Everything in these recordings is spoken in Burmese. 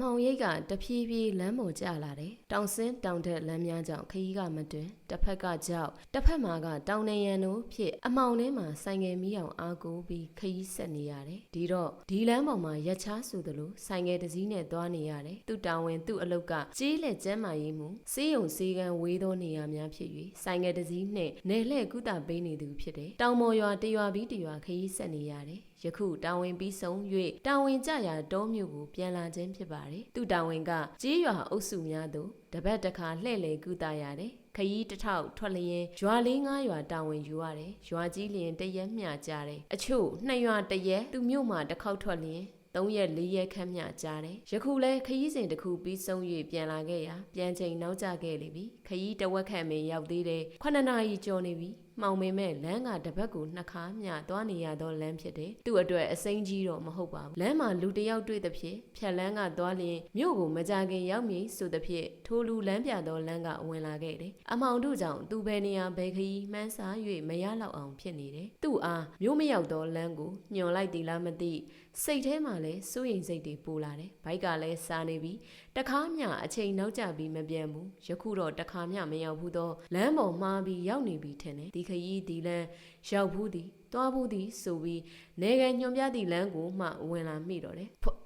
မှောင်ရိပ်ကတဖြည်းဖြည်းလမ်းပေါ်ကျလာတယ်တောင်ဆင်းတောင်တက်လမ်းများကြောင့်ခရီးကမတွင်တစ်ဖက်ကကြောက်တစ်ဖက်မှာကတောင်နေရန်တို့ဖြစ်အမှောင်ထဲမှာဆိုင်ငယ်မီးအောင်အားကိုးပြီးခရီးဆက်နေရတယ်ဒီတော့ဒီလမ်းပေါ်မှာရက်ချားဆိုသလိုဆိုင်ငယ်တစ်စီးနဲ့သွားနေရတယ်သူ့တောင်ဝင်သူ့အလုတ်ကကြီးလက်ကျမ်းမာရေးမှုစေးရုံစေးကန်းဝေးသောနေရာများဖြစ်၍ဆိုင်ငယ်တစ်စီးနဲ့နယ်လှည့်ကုသပေးနေသူဖြစ်တယ်တောင်ပေါ်ရွာတရွာပြီးတရွာခရီးဆက်နေရတယ် ယခုတာဝန်ပြီးဆုံး၍တာဝန်ကြရာတောမြို့ကိုပြန်လာခြင်းဖြစ်ပါတယ်။သူတာဝန်ကကြေးရွာအုပ်စုများသို့တပတ်တစ်ခါလှည့်လည်ကုသရတယ်။ခရီးတစ်ထောက်ထွက်လျင်ရွာလေးငါးရွာတာဝန်ယူရတယ်။ရွာကြီးလျင်တရက်မျှကြတယ်။အချို့နှစ်ရွာတရက်သူမြို့မှာတစ်ခေါက်ထွက်လျင်3ရက်4ရက်ခန့်မျှကြားတယ်။ယခုလဲခရီးစဉ်တစ်ခုပြီးဆုံး၍ပြန်လာခဲ့ရာပြန်ချိန်နောက်ကျခဲ့လေပြီ။ခရီးတစ်ဝက်ခန့်ပင်ရောက်သေးတယ်။9နာရီကျော်နေပြီ။ မှောင်ပင်မဲ့လမ်းကတပတ်ကိုနှစ်ခါမျှသွားနေရသောလမ်းဖြစ်တယ်။သူ့အတွက်အစိမ်းကြီးတော့မဟုတ်ပါဘူး။လမ်းမှာလူတစ်ယောက်တွေ့သဖြင့်ဖြတ်လမ်းကသွားလျင်မြို့ကိုမကြခင်ရောက်မည်ဆိုသဖြင့်ထိုလူလမ်းပြသောလမ်းကဝင်လာခဲ့တယ်။အမောင်တို့ကြောင့်သူဘယ်နေရာဘယ်ခရီးမှန်းဆ၍မရလောက်အောင်ဖြစ်နေတယ်။သူ့အားမြို့မရောက်သောလမ်းကိုညွန်လိုက်သည်လားမသိစိတ်ထဲမှာလည်းစိုးရိမ်စိတ်တွေပိုလာတယ်။ဘိုက်ကလည်းစားနေပြီး တခါမျှအချိန်နောက်ကျပြီးမပြန်ဘူး။ယခုတော့တခါမျှမရောက်ဘူးသောလမ်းပေါ်မှားပြီးရောက်နေပြီထင်တယ်။ဒီခရီးဒီလမ်းရောက်ဘူးသည်တွားဘူးသည်ဆိုပြီးနေကညွန်ပြသည့်လမ်းကိုမှဝင်လာမိတော့တယ်ဖွတ်ဖွတ်ဖွတ်ဟင်း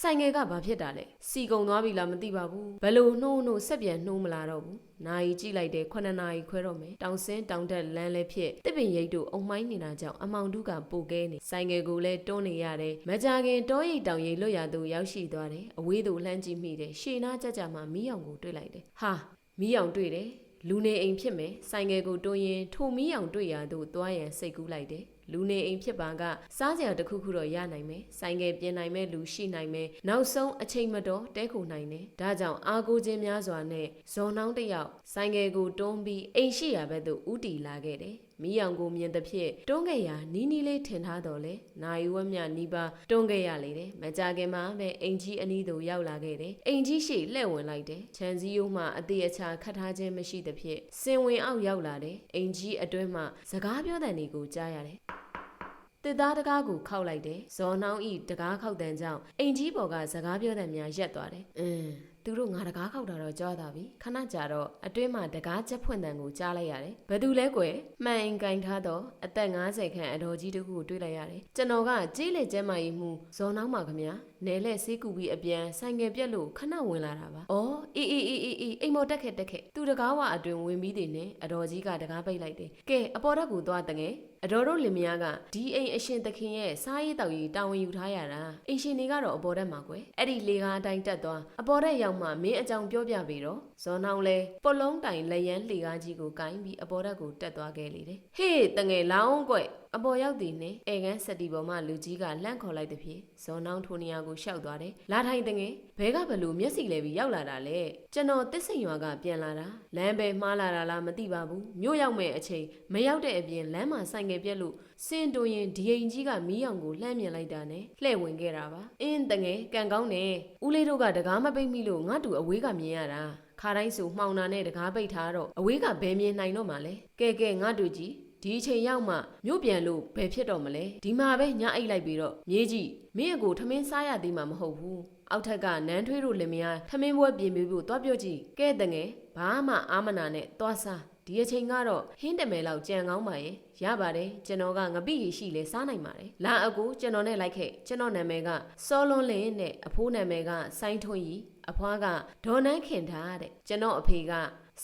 ဆိုင်ငယ်ကဘာဖြစ်တာလဲစီကုံသွားပြီလားမသိပါဘူးဘလို့နှိုးနှိုးဆက်ပြန်နှိုးမလာတော့ဘူးနာယီကြည့်လိုက်တဲ့9နာရီခွဲတော့မယ်တောင်စင်းတောင်တက်လမ်းလည်းဖြစ်တစ်ပင်ရိပ်တို့အုံမိုင်းနေတာကြောင့်အမောင်တုကပိုကဲနေဆိုင်ငယ်ကိုလည်းတွန်းနေရတယ်မကြခင်တောရိပ်တောင်ရိပ်လွတ်ရသူရောက်ရှိသွားတယ်အဝေးသို့လှမ်းကြည့်မိတယ်ရှေနာကြကြမှာမီးအောင်ကိုတွေ့လိုက်တယ်ဟာမီးအောင်တွေ့တယ်လူနေအိမ်ဖြစ်မယ်ဆိုင်ငယ်ကိုတွန်းရင်ထိုမီးအောင်တွေ့ရသို့သွားရန်စိတ်ကူးလိုက်တယ် လူနေအိမ်ဖြစ်ပါကစားစရာတစ်ခုခုတော့ရနိုင်မယ်ဆိုင်ငယ်ပြင်နိုင်မဲ့လူရှိနိုင်မယ်နောက်ဆုံးအချိန်မတော်တဲခုနိုင်တယ်ဒါကြောင့်အာကိုချင်းများစွာနဲ့ဇော်နှောင်းတစ်ယောက်ဆိုင်ငယ်ကိုတွန်းပြီးအိမ်ရှိရာဘက်သို့ဥတီလာခဲ့တယ် မီးရောင်ကိုမြင်သဖြင့်တွန်းခဲ့ရာနီးနီးလေးထင်ထားတော်လဲနိုင်ဝက်မြနီးပါတွန်းခဲ့ရလေတယ်မကြခင်မှာပဲအိမ်ကြီးအနီးသို့ရောက်လာခဲ့တယ်အိမ်ကြီးရှိလှဲ့ဝင်လိုက်တယ်ခြံစည်းရိုးမှအသေးအချာခတ်ထားခြင်းမရှိသဖြင့်စင်ဝင်အောက်ရောက်လာတယ်အိမ်ကြီးအတွင်းမှစကားပြောတဲ့နေကိုကြားရတယ်တစ်သားတကားကိုခောက်လိုက်တယ်ဇော်နှောင်းဤတကားခောက်တန်ကြောင့်အိမ်ကြီးပေါ်ကစကားပြောတဲ့များရက်သွားတယ်အင်း သူတို့ငါတကားခောက်တာတော့ကြောက်တာပြီခဏကြာတော့အတွင်းမှာတကားချက်ဖွင့်တန်ကိုကြားလိုက်ရတယ်ဘယ်သူလဲကွယ်မှန်အိမ်ကင်ထားတော့အသက်50ခန့်အတော်ကြီးတခုကိုတွေ့လိုက်ရတယ်ကျွန်တော်ကကြီးလေကျဲမာကြီးမှုဇော်နှောင်းပါခမညာနယ်လက်ဆေးကူပြီးအပြန်ဆိုင်ငယ်ပြက်လို့ခဏဝင်လာတာပါ။အော်အေးအေးအေးအေးအေးအိမ်မော်တက်ခဲ့တက်ခဲ့သူတကားဝအတွင်ဝင်ပြီးတည်နေအတော်ကြီးကတကားပိတ်လိုက်တယ်။ကဲအပေါ်ဓာတ်ကိုသွားတငယ်အတော်တို့လင်မယားကဒီအိမ်အရှင်သခင်ရဲ့စားရေးတောက်ရေးတာဝန်ယူထားရတာအိမ်ရှင်တွေကတော့အပေါ်ဓာတ်မှာကွယ်အဲ့ဒီလေကားအတိုင်းတက်သွားအပေါ်ဓာတ်ရောက်မှမင်းအကြောင်းပြောပြပြီတော့ဇော်နှောင်းလဲပလုံးတိုင်လက်ရန်လေကားကြီးကိုကင်ပြီးအပေါ်ဓာတ်ကိုတက်သွားခဲ့လေတယ်ဟေးတငယ်လောင်းကွယ် အပေါ်ရောက်သည်နှင့်အေကန်းစတီပေါ်မှလူကြီးကလှန့်ခေါ်လိုက်သည်ဖြင့်ဇော်နှောင်းထိုနေရာကိုရှောက်သွားတယ်လာထိုင်တငယ်ဘဲကဘလို့မျက်စိလဲပြီးရောက်လာတာလေကျွန်တော်တစ်စိန်ရွာကပြန်လာတာလမ်းပဲမှားလာတာလားမသိပါဘူးမြို့ရောက်မဲ့အချိန်မရောက်တဲ့အပြင်လမ်းမှာဆိုင်ငယ်ပြက်လို့စင်တိုရင်ဒီအိမ်ကြီးကမီးရောင်ကိုလှမ်းမြင်လိုက်တာနဲ့လှဲ့ဝင်ခဲ့တာပါအင်းတငယ်ကံကောင်းတယ်ဦးလေးတို့ကတကားမပိတ်မိလို့ငါတူအဝေးကမြင်ရတာခါတိုင်းဆိုမှောင်နာနဲ့တကားပိတ်ထားတော့အဝေးကဘယ်မြင်နိုင်တော့မှလဲကဲကဲငါတူကြီး ဒီအချိန်ရောက်မှမြို့ပြန်လို့ဘယ်ဖြစ်တော့မလဲဒီမှာပဲညအိတ်လိုက်ပြီးတော့မြေးကြီးမင်းအကိုထမင်းစားရသေးမှာမဟုတ်ဘူးအောက်ထက်ကနန်းထွေးတို့လင်မယားထမင်းပွဲပြင်ပြီးဖို့သွားပြောကြည့်ကဲတငယ်ဘာမှအာမနာနဲ့သွားစားဒီအချိန်ကတော့ဟင်းတမယ်လောက်ကြံကောင်းပါရဲ့ရပါတယ်ကျွန်တော်ကငပိရီရှိလဲစားနိုင်ပါတယ်လာအကူကျွန်တော်နဲ့လိုက်ခဲ့ကျွန်တော်နာမည်ကစောလွန်းလင်းနဲ့အဖိုးနာမည်ကဆိုင်းထွန်းကြီးအဖွားကဒေါ်နန်းခင်ထားတဲ့ကျွန်တော်အဖေက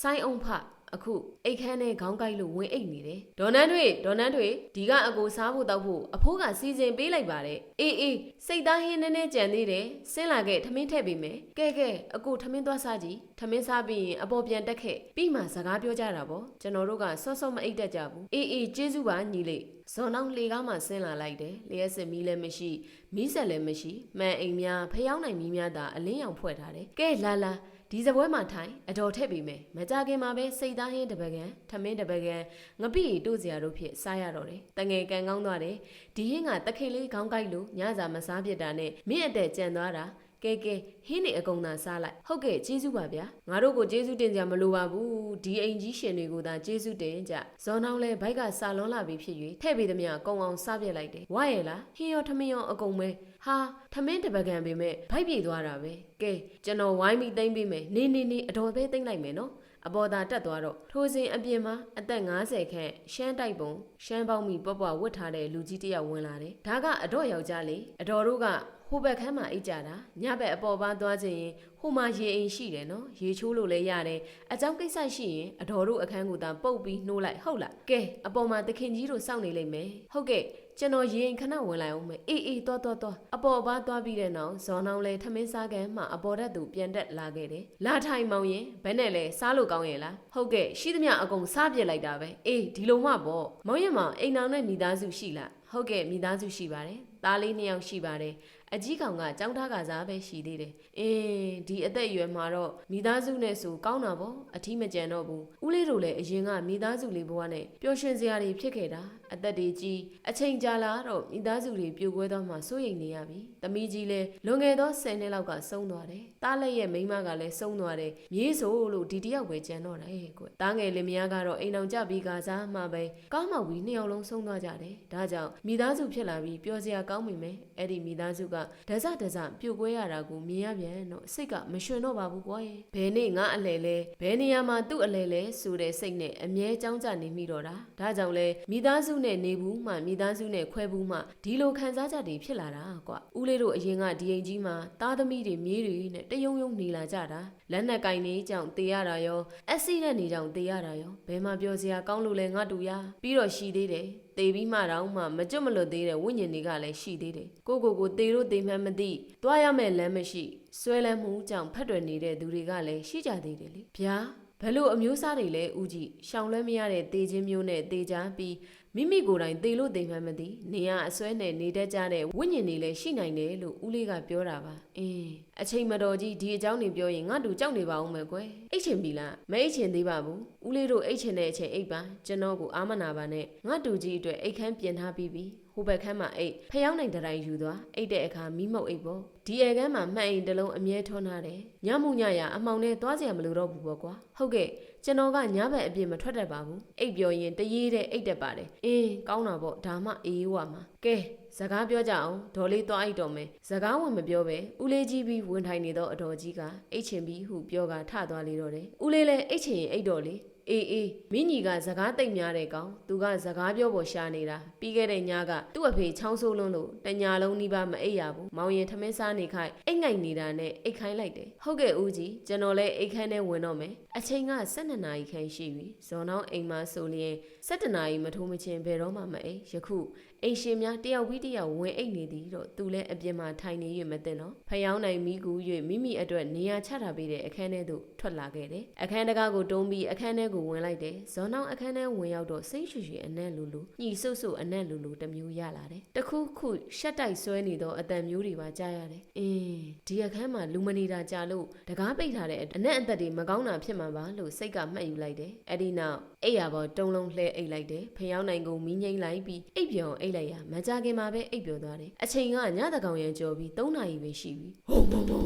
ဆိုင်းအောင်ဖ အခုအိတ်ခမ်းနဲ့ခေါင်းကိုက်လို့ဝင်အိတ်နေတယ်ဒေါ်နန်းတွေဒေါ်နန်းတွေဒီကအကိုစားဖို့တောက်ဖို့အဖိုးကစီစဉ်ပေးလိုက်ပါတယ်အေးအေးစိတ်သားဟင်းနည်းနည်းကြံသေးတယ်ဆင်းလာခဲ့ထမင်းထည့်ပေးမယ်ကဲကဲအကိုထမင်းသွားစားကြည့်ထမင်းစားပြီးရင်အပေါ်ပြန်တက်ခဲ့ပြီးမှစကားပြောကြတာပေါ့ကျွန်တော်တို့ကစောစောမအိတ်တတ်ကြဘူးအေးအေးကျေးဇူးပါညီလေးဇွန်အောင်လေကားမှဆင်းလာလိုက်တယ်လျှက်စစ်မီးလည်းမရှိမီးဆက်လည်းမရှိမှန်အိမ်များဖျောင်းနိုင်မီးများသာအလင်းရောင်ဖွဲ့ထားတယ်ကဲလာလာ ဒီစပွဲမှာထိုင်အတော်ထည့်ပြီးမယ်မကြခင်မှာပဲစိတ်သားဟင်းတပကံထမင်းတပကံငပိတို့စရာတို့ဖြစ်စားရတော့တယ်တငယ်ကန်ကောင်းသွားတယ်ဒီဟင်းကတခင်လေးခေါင်းကိုက်လို့ညစာမစားဖြစ်တာနဲ့မြင့်အတဲ့ကြံသွားတာကဲကဲဟင်းနေအကုန်သာစားလိုက်ဟုတ်ကဲ့ကျေးဇူးပါဗျာငါတို့ကိုကျေးဇူးတင်ကြမလိုပါဘူးဒီအိမ်ကြီးရှင်တွေကိုသာကျေးဇူးတင်ကြဇော်နှောင်းလဲဘိုက်ကစာလွန်လာပြီဖြစ်၍ထဲ့ပြီးသမျှကုံအောင်စားပြစ်လိုက်တယ်ဝါရဲ့လားဟင်းရောထမင်းရောအကုန်ပဲ ဟဟာထမင်းတပကံပေမဲ့ဗိုက်ပြေသွားတာပဲကဲကျွန်တော်ဝိုင်းပြီးသိမ့်ပေးမယ်နေနေနေအတော်ပဲသိမ့်လိုက်မယ်နော်အပေါ်သာတက်သွားတော့ထိုစဉ်အပြင်မှာအသက်50ခန့်ရှမ်းတိုက်ပုံရှမ်းပေါင်းမီပွားပွားဝတ်ထားတဲ့လူကြီးတစ်ယောက်ဝင်လာတယ်ဒါကအတော့ယောက်ျားလေးအတော်တို့ကဟိုဘက်ခန်းမှာအိတ်ကြတာညဘက်အပေါ်ပန်းသွားခြင်းရင်ဟိုမှာရေအိမ်ရှိတယ်နော်ရေချိုးလို့လည်းရတယ်အကြောင်းကိစ္စရှိရင်အတော်တို့အခန်းကိုသာပုတ်ပြီးနှိုးလိုက်ဟုတ်လားကဲအပေါ်မှာတခင်ကြီးတို့စောင့်နေလိမ့်မယ်ဟုတ်ကဲ့ ကျွန်တော်ရေအိမ်ခဏဝင်လိုက်အောင်မယ်အေးအေးတော်တော်တော်အပေါ်ပန်းသွားပြီးတဲ့နောက်ဇော်နောင်လဲထမင်းစားကန်မှအပေါ်တက်သူပြန်တက်လာခဲ့တယ်လာထိုင်မောင်ရင်ဘယ်နဲ့လဲစားလို့ကောင်းရဲ့လားဟုတ်ကဲ့ရှိသမျှအကုန်စားပြစ်လိုက်တာပဲအေးဒီလိုမှပေါ့မောင်ရင်မောင်အိမ်နောင်နဲ့မိသားစုရှိလားဟုတ်ကဲ့မိသားစုရှိပါတယ်သားလေးနှစ်ယောက်ရှိပါတယ်အကြီးကောင်ကចောင်းထားကစားပဲရှိသေးတယ်။အင်းဒီအသက်အရွယ်မှာတော့မိသားစုနဲ့ဆိုကောင်းတာပေါ့အထီးမကြံတော့ဘူး။ဦးလေးတို့လည်းအရင်ကမိသားစုလေးဘဝနဲ့ပျော်ရွှင်စရာတွေဖြစ်ခဲ့တာ။ အသက်တွေကြီးအချိန်ကြာလာတော့မိသားစုတွေပြိုကွဲသွားမှစိုးရိမ်နေရပြီ။သမီးကြီးလည်းလွန်ခဲ့သော10နှစ်လောက်ကဆုံးသွားတယ်။တားလက်ရဲ့မိန်းမကလည်းဆုံးသွားတယ်။မြေးဆိုလို့ဒီတယောက်ပဲကြံတော့တယ်ကွ။တားငယ်လင်မယားကတော့အိမ်အောင်ကြပြီးကစားမှပဲကောင်းမောက်ပြီးနှစ်ယောက်လုံးဆုံးသွားကြတယ်။ဒါကြောင့်မိသားစုဖြစ်လာပြီးပျော်စရာကောင်းမိမယ်။အဲ့ဒီမိသားစုကဒဇဒဇပြိုကွဲရတာကိုမြင်ရပြန်တော့စိတ်ကမရွှင်တော့ပါဘူးကွာရဲ့ဘယ်နေ့ငါအလဲလဲဘယ်နေရာမှာသူ့အလဲလဲဆိုတဲ့စိတ်နဲ့အမြဲကြောင်းကြနေမိတော့တာဒါကြောင့်လဲမိသားစုနဲ့နေဘူးမှမိသားစုနဲ့ခွဲဘူးမှဒီလိုခံစားချက်တွေဖြစ်လာတာကွာဦးလေးတို့အရင်ကဒီအိမ်ကြီးမှာသားသမီးတွေမြေးတွေနဲ့တယုံယုံနေလာကြတာလက်နက်ကင်နေကြောင်တေးရတာရောအက်ဆီဒန့်နေကြောင်တေးရတာရောဘယ်မှာပြောစရာကောင်းလို့လဲငါတူရပြီးတော့ရှိသေးတယ်တေပြီးမှတော့မှမကြွမလွတ်သေးတဲ့ဝိညာဉ်တွေကလည်းရှိသေးတယ်ကိုကိုကိုတေတို့တေမှန်းမသိသွားရမယ့်လမ်းမရှိဆွဲလန်းမှုကြောင့်ဖက်တွယ်နေတဲ့သူတွေကလည်းရှိကြသေးတယ်လေဗျာ ဘလို့အမျိုးသားတွေလဲဦးကြည့်ရှောင်လွှဲမရတဲ့တေခြင်းမျိုးနဲ့တေချပြီးမိမိကိုယ်တိုင်တေလို့တေမှန်းမသိနေရအစွဲနဲ့နေတတ်ကြတဲ့ဝိညာဉ်တွေလည်းရှိနိုင်တယ်လို့ဦးလေးကပြောတာပါအင်းအချိန်မတော်ကြီးဒီအကြောင်းတွေပြောရင်ငါတို့ကြောက်နေပါအောင်မယ်ကွယ်အိတ်ချင်ပြီလားမအိတ်ချင်သေးပါဘူးဦးလေးတို့အိတ်ချင်တဲ့အချိန်အိတ်ပါကျွန်တော်ကိုအာမနာပါနဲ့ငါတူကြီးအတွက်အိတ်ခမ်းပြင်ထားပြီးပြီဟိုဘက်ခန်းမှာအိတ်ဖျောင်းနိုင်တဲ့တိုင်ယူသွားအိတ်တဲ့အခါမီးမုတ်အိတ်ပေါ့ ဒီအဲကန်းမှာမှတ်အိမ်တစ်လုံးအမြဲထွန်းထားတယ်ညမှုညရအမောင်နဲ့သွားစရာမလိုတော့ဘူးပေါ့ကွာဟုတ်ကဲ့ကျွန်တော်ကညဘက်အပြင်မထွက်တတ်ပါဘူးအိတ်ပြောရင်တရေတဲ့အိတ်တက်ပါတယ်အင်းကောင်းတာပေါ့ဒါမှအေးဝါမှာကဲစကားပြောကြအောင်ဒေါ်လေးသွားအိတ်တော်မယ်စကားဝင်မပြောပဲဦးလေးကြီးပြီးဝင်ထိုင်နေတော့အတော်ကြီးကအိတ်ချင်ပြီးဟုပြောကထသွားလေတော့တယ်ဦးလေးလည်းအိတ်ချင်ရင်အိတ်တော်လေ အေးအေးမင်းကြီးကစကားတိတ်များတဲ့ကောင်သူကစကားပြောပေါ်ရှာနေတာပြီးခဲ့တဲ့ညကသူ့အဖေချောင်းဆိုးလွန်းလို့တညာလုံးနီးပါးမအိပ်ရဘူးမောင်ရင်ထမင်းစားနေခိုင်အိတ်ငိုက်နေတာနဲ့အိတ်ခိုင်းလိုက်တယ်ဟုတ်ကဲ့ဦးကြီးကျွန်တော်လည်းအိတ်ခမ်းထဲဝင်တော့မယ်အချိန်က12နာရီခန့်ရှိပြီဇော်နှောင်းအိမ်မှာဆိုလျင်17နာရီမထိုးမချင်းဘယ်တော့မှမအိပ်ယခု အိမ်ရှင်များတယောက်ပြီးတယောက်ဝင်အိတ်နေသည်တော့သူလည်းအပြင်မှာထိုင်နေ၍မသိတော့ဖျောင်းနိုင်မိကူ၍မိမိအတွက်နေရာချထားပေးတဲ့အခန်းထဲသို့ထွက်လာခဲ့တယ်အခန်းတကားကိုတုံးပြီးအခန်းထဲကိုဝင်လိုက်တယ်ဇော်နှောင်းအခန်းထဲဝင်ရောက်တော့စိတ်ရွှေရွှေအနက်လူလူညှိဆုပ်ဆုပ်အနက်လူလူတစ်မျိုးရလာတယ်တခုခုရှက်တိုက်ဆွဲနေသောအတန်မျိုးတွေပါကြားရတယ်အင်းဒီအခန်းမှာလူမနေတာကြာလို့တကားပိတ်ထားတဲ့အနက်အသက်တွေမကောင်းတာဖြစ်မှာပါလို့စိတ်ကမှတ်ယူလိုက်တယ်အဲ့ဒီနောက်အိပ်ရပေါ်တုံးလုံးလှဲအိပ်လိုက်တယ်ဖျောင်းနိုင်ကိုမီးငိမ့်လိုက်ပြီးအိပ်ပြောင်အိပ်လိုက်ရမကြခင်မှာပဲအိပ်ပျော်သွားတယ်အချိန်ကညတကောင်ရံကြော်ပြီး3နာရီပဲရှိပြီဟုံမုံမုံ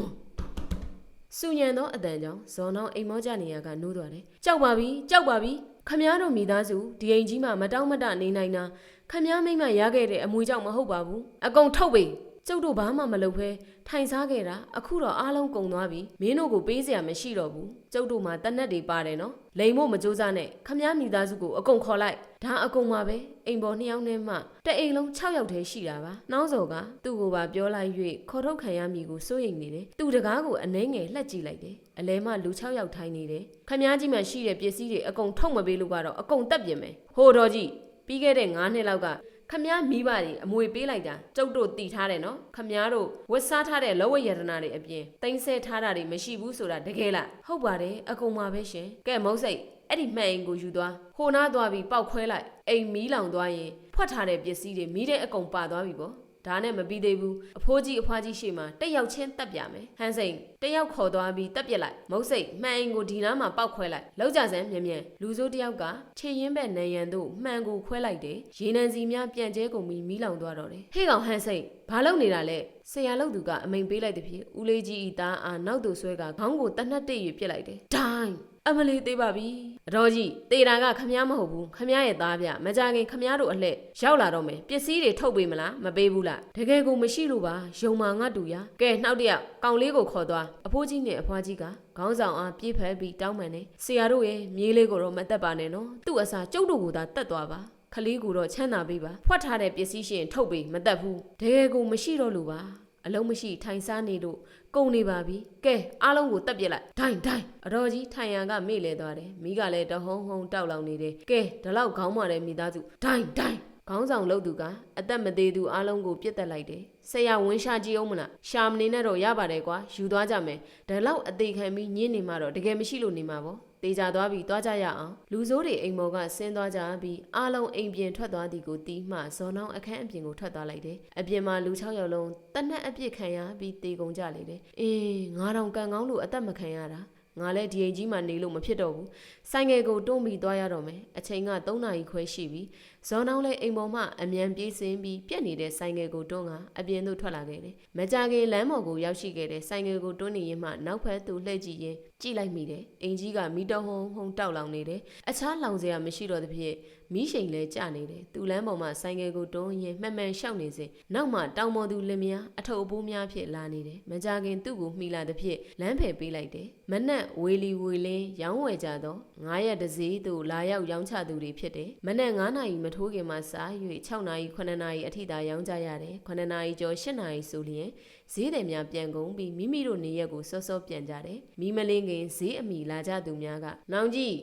စူညံသောအတန်ကြောင့်ဇော်နောင်းအိမ်မောကြနေရကနိုးသွားတယ်ကြောက်ပါပြီကြောက်ပါပြီခမည်းတော်မိသားစုဒီအိမ်ကြီးမှာမတောင်းမတနေနိုင်တာခမည်းမိမ့်မရခဲ့တဲ့အမွေကြောင့်မဟုတ်ပါဘူးအကုန်ထုတ်ပြီ ကျုပ်တို့ဘာမှမလုပ်ဘဲထိုင်စားခဲ့တာအခုတော့အားလုံးကုန်သွားပြီမင်းတို့ကိုပေးစရာမရှိတော့ဘူးကျုပ်တို့မှာတနက်တွေပါတယ်နော်လိန်မို့မကြိုးစားနဲ့ခမည်းမိသားစုကိုအကုန်ခေါ်လိုက်ဒါအကုန်ပါပဲအိမ်ပေါ်နှစ်ယောက်နဲ့မှတအိမ်လုံး6ယောက်တည်းရှိတာပါနှောင်းစော်ကသူ့ကိုပါပြောလိုက်၍ခေါ်ထုတ်ခံရမည်ကိုစိုးရိမ်နေတယ်သူတကားကိုအနှဲငယ်လှက်ကြည့်လိုက်တယ်အလဲမှလူ6ယောက်ထိုင်နေတယ်ခမည်းကြီးမှရှိတဲ့ပစ္စည်းတွေအကုန်ထုတ်မပေးလို့ကတော့အကုန်တက်ပြင်မယ်ဟိုတော်ကြီးပြီးခဲ့တဲ့9နှစ်လောက်က ခမည်းမိဘတွေအမွေပေးလိုက်တာကျုပ်တို့တီထားတယ်နော်ခမည်းတို့ဝတ်စားထားတဲ့လောဝရတနာတွေအပြင်တင်ဆဲထားတာတွေမရှိဘူးဆိုတာတကယ်လားဟုတ်ပါတယ်အကုန်ပါပဲရှင်ကဲမုတ်စိတ်အဲ့ဒီမှန်အိမ်ကိုယူသွားဟိုနားသွားပြီးပောက်ခွဲလိုက်အိမ်မီးလောင်သွားရင်ဖွက်ထားတဲ့ပစ္စည်းတွေမီးတဲ့အကုန်ပါသွားပြီပေါ့ ဒါနဲ့မပြီးသေးဘူးအဖိုးကြီးအဖွားကြီးရှေ့မှာတက်ရောက်ချင်းတက်ပြမယ်ဟန်စိန်တက်ရောက်ခေါ်သွားပြီးတက်ပြက်လိုက်မုတ်စိတ်မှန်အိမ်ကိုဒီနားမှာပောက်ခွဲလိုက်လောက်ကြစမ်းမြ мян လူစိုးတယောက်ကခြေရင်ဘက်နံရံတို့မှန်ကိုခွဲလိုက်တယ်ရေနံစီများပြန်ကျဲကုန်ပြီးမီးလောင်သွားတော့တယ်ဟေ့ကောင်ဟန်စိန်ဘာလုပ်နေတာလဲဆရာလုပ်သူကအမိန်ပေးလိုက်တဲ့ဖြစ်ဦးလေးကြီးဤသားအားနောက်သူဆွဲကခေါင်းကိုတနတ်တိတ်ရပြစ်လိုက်တယ်ဒိုင်း အမလီသေးပါပြီ အတော်ကြီးတေတာကခမည်းမဟုတ်ဘူးခမည်းရဲ့သားဗျမကြခင်ခမည်းတို့အလှည့်ရောက်လာတော့မယ်ပစ္စည်းတွေထုတ်ပေးမလားမပေးဘူးလားတကယ်ကိုမရှိလို့ပါယုံမာငတ်တူရကဲနှောက်တယောက်ကောင်လေးကိုခေါ်သွားအဖိုးကြီးနဲ့အဖွားကြီးကခေါင်းဆောင်အားပြေးဖက်ပြီးတောင်းပန်နေဆရာတို့ရဲ့မြေးလေးကိုတော့မတက်ပါနဲ့နော်သူ့အစားကျုပ်တို့ကိုသာတက်သွားပါခလေးကိုတော့ချမ်းသာပေးပါဖွက်ထားတဲ့ပစ္စည်းရှင်ထုတ်ပေးမတက်ဘူးတကယ်ကိုမရှိတော့လို့ပါ အလုံးမရှိထိုင်စားနေလို့ကုန်နေပါပြီကဲအားလုံးကိုတက်ပြစ်လိုက်ဒိုင်ဒိုင်အတော်ကြီးထိုင်ရန်ကမေ့လဲသွားတယ်မိကလည်းတဟုံးဟုံတောက်လောင်နေတယ်ကဲဒီလောက်ခေါင်းမာတဲ့မိသားစုဒိုင်ဒိုင်ခေါင်းဆောင်လုပ်သူကအသက်မသေးသူအားလုံးကိုပြစ်တက်လိုက်တယ်ဆရာဝင်းရှာကြည့်အောင်မလားရှာမနေနဲ့တော့ရပါတယ်ကွာယူသွားကြမယ်ဒါလောက်အသေးခံပြီးညင်းနေမှတော့တကယ်မရှိလို့နေမှာပေါ့ တေချာသွားပြီးသွားကြရအောင်လူစိုးတွေအိမ်မော်ကဆင်းသွားကြပြီးအားလုံးအိမ်ပြင်ထွက်သွားသည်ကိုတီးမှဇော်နောင်းအခန်းအပြင်ကိုထွက်သွားလိုက်တယ်အပြင်မှာလူ6ယောက်လုံးတနက်အပြစ်ခံရပြီးတေကုန်ကြလေတယ်အင်းငါတောင်ကန်ကောင်းလို့အသက်မခံရတာငါလည်းဒီအိမ်ကြီးမှာနေလို့မဖြစ်တော့ဘူးဆိုင်ငယ်ကိုတွန်းပြီးသွားရတော့မယ်အချိန်က3နာရီခွဲရှိပြီဇော်နောင်းလည်းအိမ်ပေါ်မှအမြန်ပြေးဆင်းပြီးပြက်နေတဲ့ဆိုင်ငယ်ကိုတွန်းကအပြင်သို့ထွက်လာခဲ့တယ်မကြခင်လမ်းပေါ်ကိုရောက်ရှိခဲ့တဲ့ဆိုင်ငယ်ကိုတွန်းနေရင်မှနောက်ဖက်သို့လှည့်ကြည့်ရင်ကြည့်လိုက်မိတယ်အိမ်ကြီးကမီးတုံးဟုံဟုံတောက်လောင်နေတယ်အခြားလောင်စရာမရှိတော့သဖြင့်မီးရှိန်လဲကျနေတယ်သူလမ်းပေါ်မှာဆိုင်ငယ်ကိုတွန်းရင်မှန်မှန်ရှောက်နေစဉ်နောက်မှတောင်ပေါ်သူလင်မယားအထုပ်အပိုးများဖြစ်လာနေတယ်မကြခင်သူ့ကိုမှီလာသဖြင့်လမ်းဖယ်ပေးလိုက်တယ်မနက်ဝေလီဝေလင်းရောင်းဝယ်ကြတော့9ရက်တစည်းသူလာရောက်ရောင်းချသူတွေဖြစ်တယ်မနက်9နာရီမထိုးခင်မှာစား၍6နာရီ9နာရီအထိသာရောင်းကြရတယ်9နာရီကျော်10နာရီဆိုလျင်ဈေးတယ်များပြန်ကုန်ပြီးမိမိတို့နေရက်ကိုစောစောပြန်ကြတယ်မိမလင်းခင်ဈေးအမိလာကြသူများကနောင်ကြီး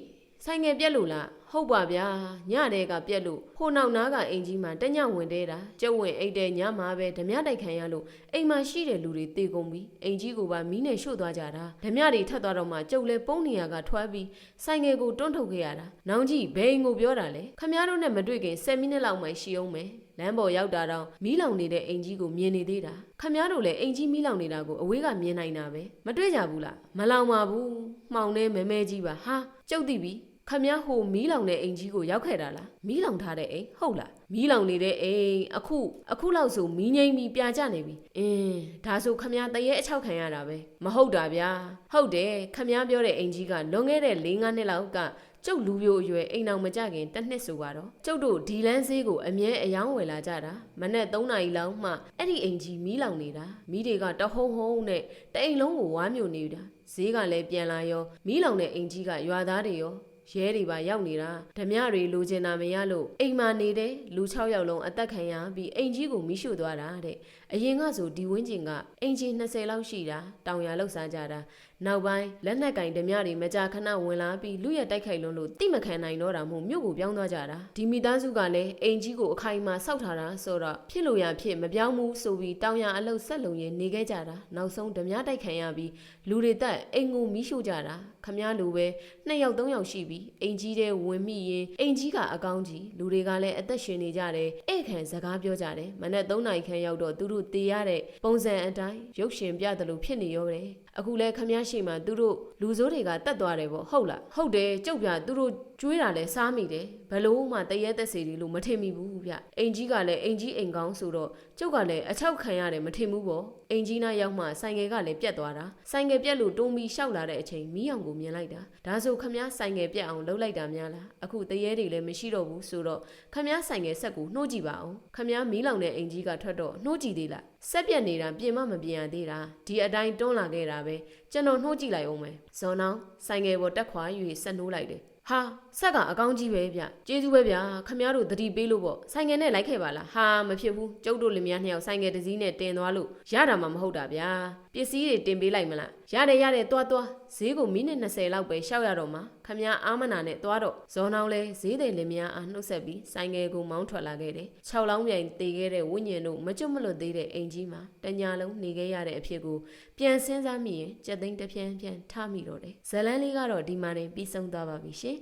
ဆိုင်ငယ်ပြက်လို့လားဟုတ်ပါဗျာညတဲ့ကပြက်လို့ဟိုနောက်နားကအင်ကြီးမှာတညဝင်တဲတာကျုပ်ဝင်အိတ်တဲ့ညမှာပဲဓမြတိုက်ခံရလို့အိမ်မှာရှိတဲ့လူတွေတေကုန်ပြီးအင်ကြီးကိုပါမီးနဲ့ရှို့သွားကြတာဓမြတွေထပ်သွားတော့မှကျုပ်လဲပုံးနေရကထွက်ပြီးဆိုင်ငယ်ကိုတွန်းထုတ်ခဲ့ရတာနောင်ကြီးဘယ်အိမ်ကိုပြောတာလဲခမည်းတော်နဲ့မတွေ့ခင်10မိနစ်လောက်မှရှိအောင်မယ်လမ်းပေါ်ရောက်တာတော့မီးလောင်နေတဲ့အင်ကြီးကိုမြင်နေသေးတာခမည်းတော်လည်းအင်ကြီးမီးလောင်နေတာကိုအဝေးကမြင်နိုင်တာပဲမတွေ့ကြဘူးလားမလောင်ပါဘူးမှောင်နေမဲမဲကြီးပါဟာကျုပ်သိပြီ ခမည်းဟိုမီးလောင်တဲ့အိမ်ကြီးကိုရောက်ခဲ့တာလားမီးလောင်ထားတဲ့အိမ်ဟုတ်လားမီးလောင်နေတဲ့အိမ်အခုအခုလောက်ဆိုမီးငိမ့်ပြီးပြာကျနေပြီအင်းဒါဆိုခမည်းတရေအချောက်ခံရတာပဲမဟုတ်တာဗျာဟုတ်တယ်ခမည်းပြောတဲ့အိမ်ကြီးကလွန်ခဲ့တဲ့၄-၅နှစ်လောက်ကကျုပ်လူပြိုအရွယ်အိမ်အောင်မကြခင်တစ်နှစ်ဆိုပါတော့ကျုပ်တို့ဒီလန်းဈေးကိုအမြဲအယောင်းဝယ်လာကြတာမနေ့3နာရီလောက်မှအဲ့ဒီအိမ်ကြီးမီးလောင်နေတာမီးတွေကတဟုံဟုံနဲ့တအိမ်လုံးကိုဝါမျိုးနေတာဈေးကလည်းပြန်လာရောမီးလောင်တဲ့အိမ်ကြီးကရွာသားတွေရော ရဲတွေပါရောက်နေတာဓမြတွေလိုချင်တာမရလို့အိမ်မာနေတဲ့လူ6ယောက်လုံးအသက်ခံရပြီးအိမ်ကြီးကိုမိရှို့သွားတာတဲ့အရင်ကဆိုဒီဝင်းကျင်ကအင်ဂျင်20လောက်ရှိတာတောင်ရလောက်စားကြတာနောက်ပိုင်းလက်နက်ကင်ဓမြတွေမကြာခဏဝင်လာပြီးလူရက်တိုက်ခိုက်လွန်းလို့တိမခံနိုင်တော့တာမို့မြို့ကိုပြောင်းသွားကြတာဒီမိသားစုကလည်းအိမ်ကြီးကိုအခိုင်အမာစောက်ထားတာဆိုတော့ဖြစ်လို့ရဖြစ်မပြောင်းဘူးဆိုပြီးတောင်ရအလုတ်ဆက်လုံရင်နေခဲ့ကြတာနောက်ဆုံးဓမြတိုက်ခံရပြီးလူတွေတက်အိမ်ကိုမိရှို့ကြတာခမည်းလိုပဲနှစ်ယောက်သုံးယောက်ရှိပြီးအိမ်ကြီးတဲ့ဝင်မိရင်အိမ်ကြီးကအကောင်းကြီးလူတွေကလည်းအသက်ရှင်နေကြတယ်ဧည့်ခံစကားပြောကြတယ်မနက်3နာရီခန့်ရောက်တော့သူတို့တေးရတဲ့ပုံစံအတိုင်းရုပ်ရှင်ပြတယ်လို့ဖြစ်နေရောတယ် အခုလဲခမည်းရှိမှသူတို့လူစိုးတွေကတတ်သွားတယ်ပေါ့ဟုတ်လားဟုတ်တယ်ကြုတ်ပြသူတို့ကျွေးတာလဲစားမိတယ်ဘလို့မှတရဲသက်စီတွေလို့မထင်မိဘူးဗျအိမ်ကြီးကလည်းအိမ်ကြီးအိမ်ကောင်းဆိုတော့ကျုပ်ကလည်းအချောက်ခံရတယ်မထင်ဘူးပေါ့အိမ်ကြီးနားရောက်မှဆိုင်ငယ်ကလည်းပြတ်သွားတာဆိုင်ငယ်ပြတ်လို့တုံးပြီးရှောက်လာတဲ့အချိန်မီးအောင်ကိုမြင်လိုက်တာဒါဆိုခမည်းဆိုင်ငယ်ပြတ်အောင်လှုပ်လိုက်တာများလားအခုတရဲတွေလည်းမရှိတော့ဘူးဆိုတော့ခမည်းဆိုင်ငယ်ဆက်ကိုနှိုးကြည့်ပါအောင်ခမည်းမီးလောင်တဲ့အိမ်ကြီးကထွက်တော့နှိုးကြည့်သေးလားဆက်ပြက်နေတာပြင်မမပြင်ရသေးတာဒီအတိုင်းတွန်းလာခဲ့တာပဲကျွန်တော်နှိုးကြည့်လိုက်အောင်မယ်ဇော်နောင်းဆိုင်ငယ်ပေါ်တက်ခွာ၍ဆက်နှိုးလိုက်တယ်ဟာဆက်ကကအကောင်းကြီးပဲဗျကျေးဇူးပဲဗျခမည်းတော်တတိပေးလို့ပေါ့ဆိုင်ငယ်နဲ့လိုက်ခဲ့ပါလားဟာမဖြစ်ဘူးကျုပ်တို့လင်မယားနှစ်ယောက်ဆိုင်ငယ်တစ်စီးနဲ့တင်သွားလို့ရတာမှမဟုတ်တာဗျာပစ္စည်းတွေတင်ပေးလိုက်မလားရတယ်ရတယ်တွားတွား ဈေးကိုမိနစ်20လောက်ပဲရှောက်ရတော့မှာခမည်းအာမနာနဲ့တွားတော့ဇော်နောင်လဲဈေးတယ်လင်မယားအားနှုတ်ဆက်ပြီးဆိုင်ငယ်ကိုမောင်းထွက်လာခဲ့တယ်6လောင်းပြိုင်တေခဲ့တဲ့ဝိညာဉ်တို့မကျွတ်မလွတ်သေးတဲ့အိမ်ကြီးမှာတညာလုံးနေခဲ့ရတဲ့အဖြစ်ကိုပြန်စဉ်းစားမိရင်ကြက်သိန်းတစ်ပြန်ပြန်ထမိတော့တယ်ဇလန်းလေးကတော့ဒီမှာနေပြီးဆုံးသွားပါပြီရှင်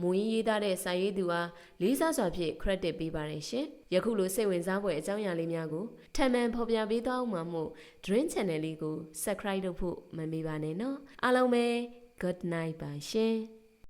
မူရင်းရေးသားတဲ့စာရေးသူအားလေးစားစွာဖြင့် credit ပေးပါတယ်ရှင်။ယခုလိုစိတ်ဝင်စားဖွယ်အကြောင်းအရာလေးများကိုထပ်မံဖော်ပြပေးသွားအောင်မှာမို့ Dream Channel လေးကို subscribe လုပ်ဖို့မမေ့ပါနဲ့နော်။အားလုံးပဲ good night ပါရှင်။